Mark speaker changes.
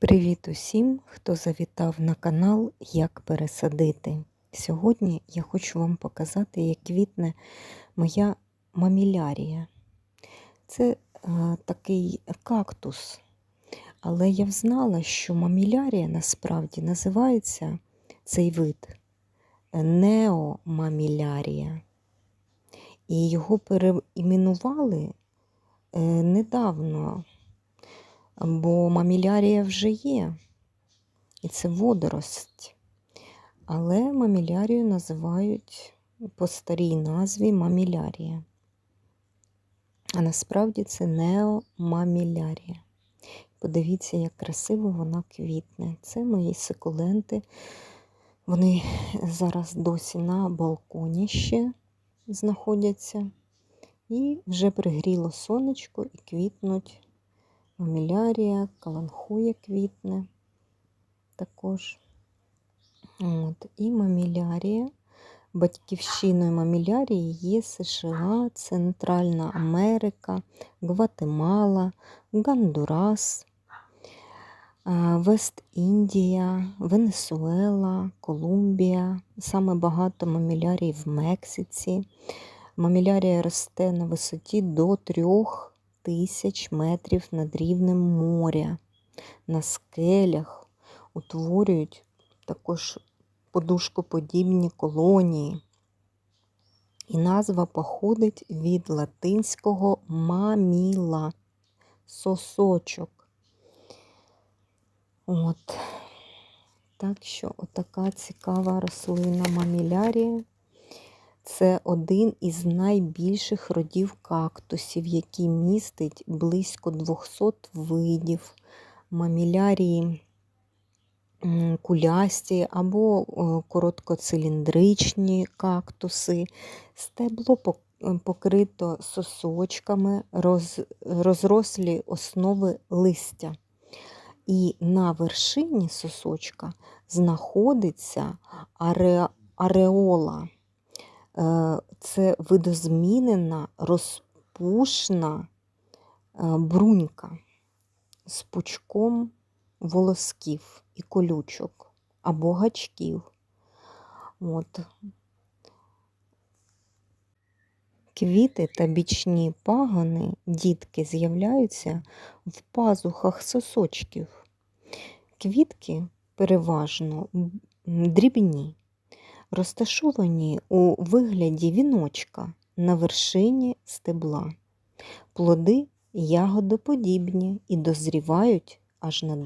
Speaker 1: Привіт усім, хто завітав на канал Як пересадити. Сьогодні я хочу вам показати, як квітне моя мамілярія. Це е, такий кактус. Але я взнала, що мамілярія насправді називається цей вид неомамілярія. І його переіменували е, недавно бо мамілярія вже є, і це водорость. Але мамілярію називають по старій назві мамілярія. А насправді це неомамілярія. Подивіться, як красиво вона квітне. Це мої сикуленти. Вони зараз досі на балконі ще знаходяться. І вже пригріло сонечко і квітнуть мамілярія, каланхуя квітне також. От. І мамілярія. Батьківщиною мамілярії є США, Центральна Америка, Гватемала, Гондурас, Вест-Індія, Венесуела, Колумбія. Саме багато мамілярій в Мексиці. Мамілярія росте на висоті до трьох тисяч метрів над рівнем моря. На скелях утворюють також подушкоподібні колонії. І назва походить від латинського маміла, сосочок. От. Так що отака цікава рослина мамілярія. Це один із найбільших родів кактусів, який містить близько 200 видів мамілярії кулясті або короткоциліндричні кактуси. Стебло покрито сосочками, роз, розрослі основи листя. І на вершині сосочка знаходиться аре, ареола. Е, це видозмінена розпушна е, брунька з пучком волосків і колючок або гачків. От. Квіти та бічні пагони, дітки з'являються в пазухах сосочків. Квітки переважно дрібні розташовані у вигляді віночка на вершині стебла. Плоди ягодоподібні і дозрівають аж на